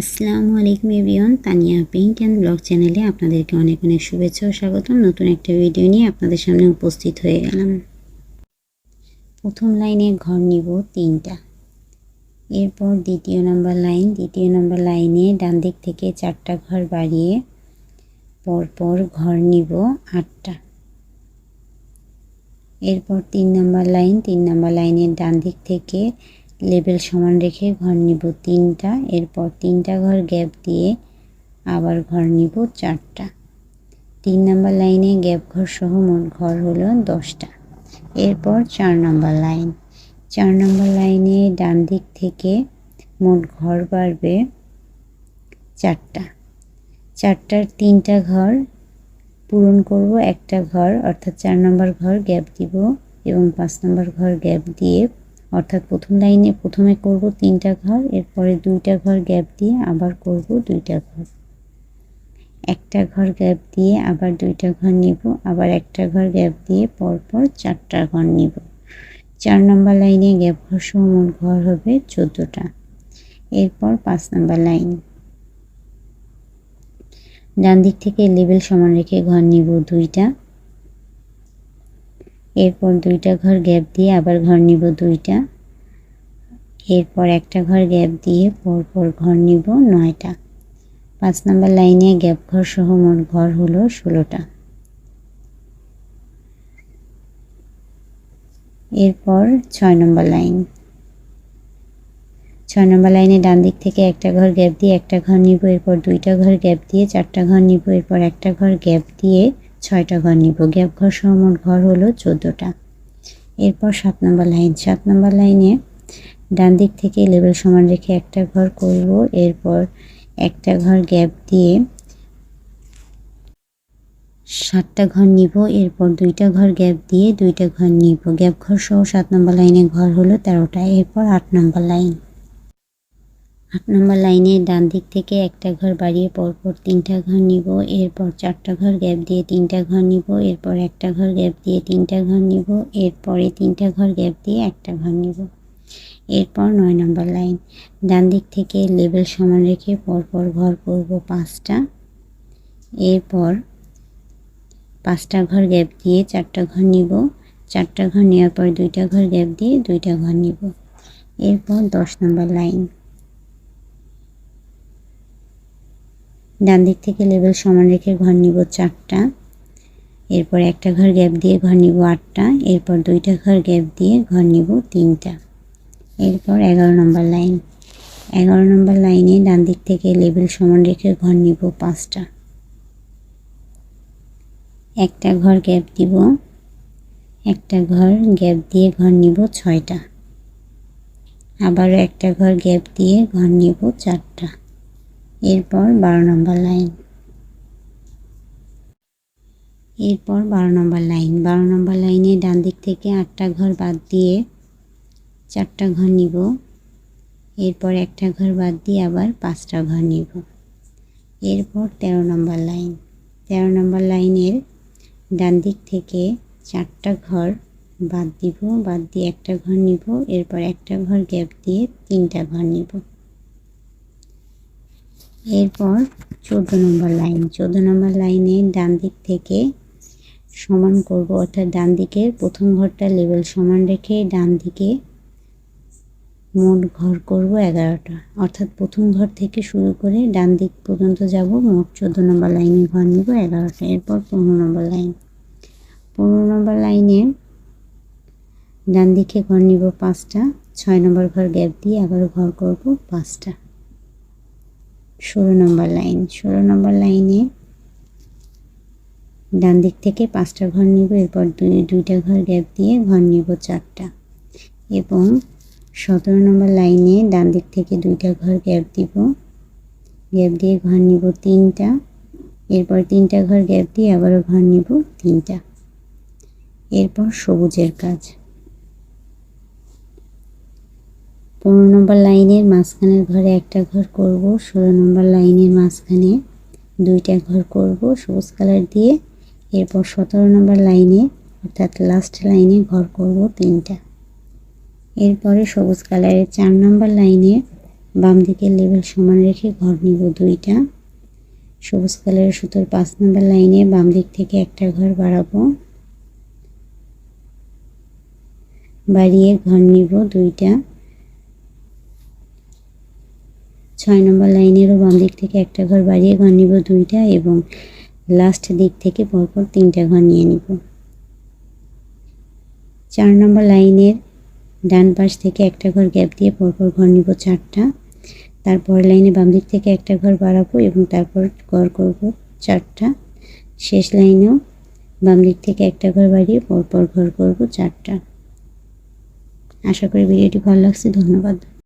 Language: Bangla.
আসসালামু আলাইকুম everyone, Tania paint and blog চ্যানেলে আপনাদেরকে অনেক অনেক শুভেচ্ছা ও স্বাগতম। নতুন একটা ভিডিও নিয়ে আপনাদের সামনে উপস্থিত হয়ে গেলাম। প্রথম লাইনে ঘর নিব তিনটা। এরপর দ্বিতীয় নম্বর লাইন, দ্বিতীয় নম্বর লাইনে ডান দিক থেকে চারটা ঘর বাড়িয়ে পরপর ঘর নিব আটটা। এরপর তিন নম্বর লাইন, তিন নম্বর লাইনের ডান দিক থেকে লেবেল সমান রেখে ঘর নিব তিনটা, এরপর তিনটা ঘর গ্যাপ দিয়ে আবার ঘর নিব চারটা। তিন নম্বর লাইনে গ্যাপ ঘর সহ মোট ঘর হলো দশটা। এরপর চার নম্বর লাইন। চার নম্বর লাইনে ডান দিক থেকে মোট ঘর বাড়বে চারটা। চারটার তিনটা ঘর পূরণ করব, একটা ঘর, অর্থাৎ চার নম্বর ঘর গ্যাপ দিব এবং পাঁচ নম্বর ঘর গ্যাপ দিয়ে অর্থাৎ প্রথম লাইনে প্রথমে করব তিনটা ঘর, এরপরে দুইটা ঘর গ্যাপ দিয়ে আবার করব দুইটা ঘর। একটা ঘর গ্যাপ দিয়ে আবার দুইটা ঘর নিব, আবার একটা ঘর গ্যাপ দিয়ে পরপর চারটা ঘর নিব। চার নম্বর লাইনে গ্যাপ ঘর সহ মোট ঘর হবে চোদ্দোটা। এরপর পাঁচ নম্বর লাইন। ডান দিক থেকে লেবেল সমান রেখে ঘর নিব দুইটা। এরপর দুইটা ঘর গ্যাপ দিয়ে আবার ঘর নিব দুইটা। এরপর একটা ঘর গ্যাপ দিয়ে পরপর ঘর নিব নয়টা। পাঁচ নম্বর লাইনে গ্যাপ ঘর সহ মোট ঘর হলো ষোলোটা। এরপর ছয় নম্বর লাইন। ছয় নম্বর লাইনে ডান দিক থেকে একটা ঘর গ্যাপ দিয়ে একটা ঘর নিব, এরপর দুইটা ঘর গ্যাপ দিয়ে চারটা ঘর নিব, এরপর একটা ঘর গ্যাপ দিয়ে ছয়টা ঘর নিব, গ্যাপ ঘর সহ মোট ঘর হলো চোদ্দোটা। এরপর সাত নম্বর লাইন, সাত নম্বর লাইনে ডান দিক থেকে লেবেল সমান রেখে একটা ঘর করব, এরপর একটা ঘর গ্যাপ দিয়ে সাতটা ঘর নিব, এরপর দুইটা ঘর গ্যাপ দিয়ে দুইটা ঘর নিব। গ্যাপ ঘর সহ সাত নম্বর লাইনে ঘর হলো তেরোটা, এরপর আট নম্বর লাইন। আট নম্বর লাইনে ডান দিক থেকে একটা ঘর বাড়িয়ে পরপর তিনটা ঘর নিব, এরপর চারটা ঘর গ্যাপ দিয়ে তিনটা ঘর নিব, এরপর একটা ঘর গ্যাপ দিয়ে তিনটা ঘর নিব, এরপরে তিনটা ঘর গ্যাপ দিয়ে একটা ঘর নিব। এরপর নয় নম্বর লাইন, ডান দিক থেকে লেবেল সমান রেখে পরপর ঘর করব পাঁচটা, এরপর পাঁচটা ঘর গ্যাপ দিয়ে চারটা ঘর নিব, চারটা ঘর নেওয়ার পর দুইটা ঘর গ্যাপ দিয়ে দুইটা ঘর নিব। এরপর দশ নম্বর লাইন ডান দিক থেকে লেবেল সমান রেখে ঘর নিব চারটা। এরপর একটা ঘর গ্যাপ দিয়ে ঘর নিব আটটা। এরপর দুইটা ঘর গ্যাপ দিয়ে ঘর নিব তিনটা। এরপর এগারো নম্বর লাইন। এগারো নম্বর লাইনে ডান দিক থেকে লেবেল সমান রেখে ঘর নিব পাঁচটা। একটা ঘর গ্যাপ দিব। একটা ঘর গ্যাপ দিয়ে ঘর নিব ছয়টা। আবারও একটা ঘর গ্যাপ দিয়ে ঘর নিব চারটা। এরপর বারো নম্বর লাইন। এরপর বারো নম্বর লাইন। বারো নম্বর লাইনে ডান দিক থেকে আটটা ঘর বাদ দিয়ে চারটা ঘর নিব। এরপর একটা ঘর বাদ দিয়ে আবার পাঁচটা ঘর নিব। এরপর তেরো নম্বর লাইন। তেরো নম্বর লাইনের ডান দিক থেকে চারটা ঘর বাদ দিব, বাদ দিয়ে একটা ঘর নিব। এরপর একটা ঘর গ্যাপ দিয়ে তিনটা ঘর নিব। এরপর চোদ্দ নম্বর লাইন। চোদ্দ নম্বর লাইনে ডান দিক থেকে সমান করব, অর্থাৎ ডান দিকের প্রথম ঘরটা লেভেল সমান রেখে ডান দিকে মোট ঘর করব এগারোটা। অর্থাৎ প্রথম ঘর থেকে শুরু করে ডান দিক পর্যন্ত যাব, মোট চোদ্দ নম্বর লাইনে ঘর নিব এগারোটা। এরপর পনেরো নম্বর লাইন। পনেরো নম্বর লাইনে ডান দিকে ঘর নিব পাঁচটা, ছয় নম্বর ঘর গ্যাপ দিয়ে আবার ঘর করব পাঁচটা। ষোলো নম্বর লাইন। ষোলো নম্বর লাইনে ডান দিক থেকে পাঁচটা ঘর নিব, এরপর দুই, দুইটা ঘর গ্যাপ দিয়ে ঘর নিব চারটা। এবং সতেরো নম্বর লাইনে ডান দিক থেকে দুইটা ঘর গ্যাপ দিব। গ্যাপ দিয়ে ঘর নিব তিনটা। এরপর তিনটা ঘর গ্যাপ দিয়ে আবারও ঘর নিব তিনটা। এরপর সবুজের কাজ। পনেরো নম্বর লাইনের মাঝখানের ঘরে একটা ঘর করব, ষোলো নম্বর লাইনের মাঝখানে দুইটা ঘর করব, সবুজ কালার দিয়ে। এরপর সতেরো নম্বর লাইনে, অর্থাৎ লাস্ট লাইনে ঘর করব তিনটা। এরপরে সবুজ কালারের চার নম্বর লাইনে বাম দিকের লেবেল সমান রেখে ঘর নিব দুইটা। সবুজ কালারের সুতোর পাঁচ নম্বর লাইনে বাম দিক থেকে একটা ঘর বাড়াবো। বাড়িয়ে ঘর নিব দুইটা। ছয় নম্বর লাইনেরও বাম দিক থেকে একটা ঘর বাড়িয়ে ঘর নিব দুইটা এবং লাস্ট দিক থেকে পরপর তিনটা ঘর নিয়ে নিব। চার নম্বর লাইনের ডান পাশ থেকে একটা ঘর গ্যাপ দিয়ে পরপর ঘর নিব চারটা। তারপর লাইনে বাম দিক থেকে একটা ঘর বাড়াবো এবং তারপর ঘর করব চারটা। শেষ লাইনেও বাম দিক থেকে একটা ঘর বাড়িয়ে পরপর ঘর করব চারটা। আশা করি ভিডিওটি ভালো লাগছে, ধন্যবাদ।